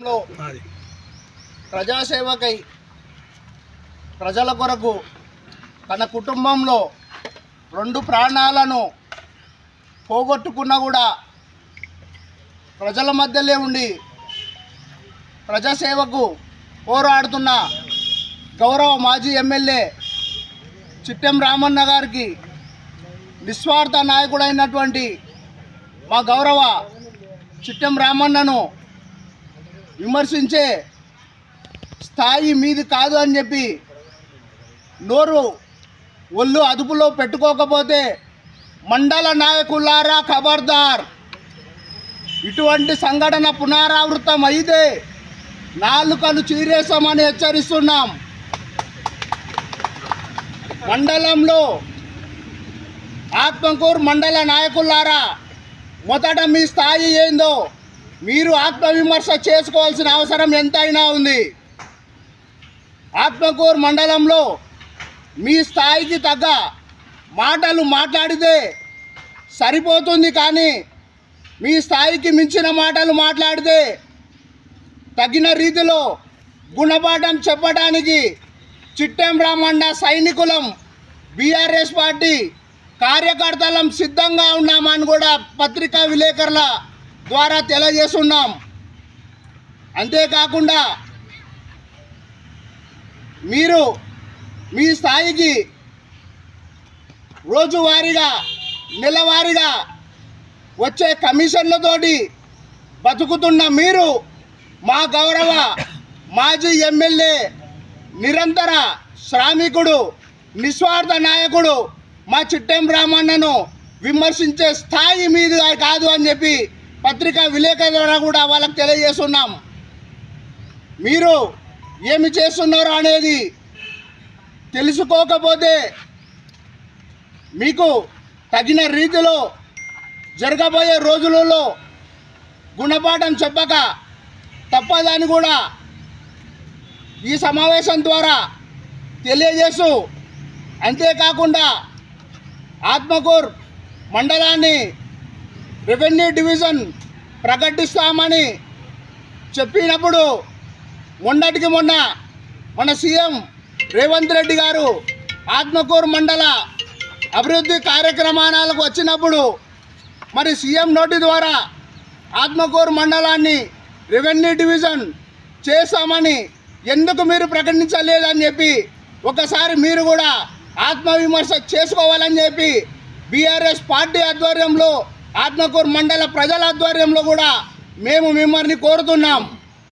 లో ప్రజాసేవకై ప్రజల కొరకు తన కుటుంబంలో రెండు ప్రాణాలను పోగొట్టుకున్నా కూడా ప్రజల మధ్యలో ఉండి ప్రజాసేవకు పోరాడుతున్న గౌరవ మాజీ ఎమ్మెల్యే చిట్టెం రామన్న గారికి నిస్వార్థ నాయకుడైనటువంటి మా గౌరవ చిట్టెం రామన్నను విమర్శించే స్థాయి మీది కాదు అని చెప్పి నోరు ఒళ్ళు అదుపులో పెట్టుకోకపోతే మండల నాయకులారా ఖబర్దార్. ఇటువంటి సంఘటన పునరావృతం అయితే నాలుకలు చీరేసామని హెచ్చరిస్తున్నాం. మండలంలో ఆత్మకూరు మండల నాయకులారా మొదట మీ స్థాయి ఏందో మీరు ఆత్మవిమర్శ చేసుకోవాల్సిన అవసరం ఎంతైనా ఉంది. ఆత్మకూరు మండలంలో మీ స్థాయికి తగ్గ మాటలు మాట్లాడితే సరిపోతుంది కానీ మీ స్థాయికి మించిన మాటలు మాట్లాడితే తగిన రీతిలో గుణపాఠం చెప్పడానికి చిట్టెం రామన్న సైనికులం బీఆర్ఎస్ పార్టీ కార్యకర్తలం సిద్ధంగా ఉన్నామని కూడా పత్రికా విలేకరుల ద్వారా తెలియజేస్తున్నాం. అంతేకాకుండా మీరు మీ స్థాయికి రోజువారీగా నెలవారీగా వచ్చే కమిషన్లతోటి బతుకుతున్న మీరు మా గౌరవ మాజీ ఎమ్మెల్యే నిరంతర శ్రామికుడు నిస్వార్థ నాయకుడు మా చిట్టెం రామన్నను విమర్శించే స్థాయి మీది కాదు అని చెప్పి పత్రికా విలేకరుల ద్వారా కూడా వాళ్ళకి తెలియజేస్తున్నాం. మీరు ఏమి చేస్తున్నారో అనేది తెలుసుకోకపోతే మీకు తగిన రీతిలో జరగబోయే రోజులలో గుణపాఠం చెప్పక తప్పదని కూడా ఈ సమావేశం ద్వారా తెలియజేస్తూ అంతేకాకుండా ఆత్మకూర్ మండలాన్ని రెవెన్యూ డివిజన్ ప్రకటిస్తామని చెప్పినప్పుడు మొన్నటికి మొన్న మన సీఎం రేవంత్ రెడ్డి గారు ఆత్మకూరు మండల అభివృద్ధి కార్యక్రమాలకు వచ్చినప్పుడు మరి సీఎం నోటి ద్వారా ఆత్మకూరు మండలాన్ని రెవెన్యూ డివిజన్ చేస్తామని ఎందుకు మీరు ప్రకటించలేదని చెప్పి ఒకసారి మీరు కూడా ఆత్మవిమర్శ చేసుకోవాలని చెప్పి బీఆర్ఎస్ పార్టీ ఆధ్వర్యంలో ఆత్మకూరు మండల ప్రజల ఆధ్వర్యంలో కూడా మేము మిమ్మల్ని కోరుతున్నాం.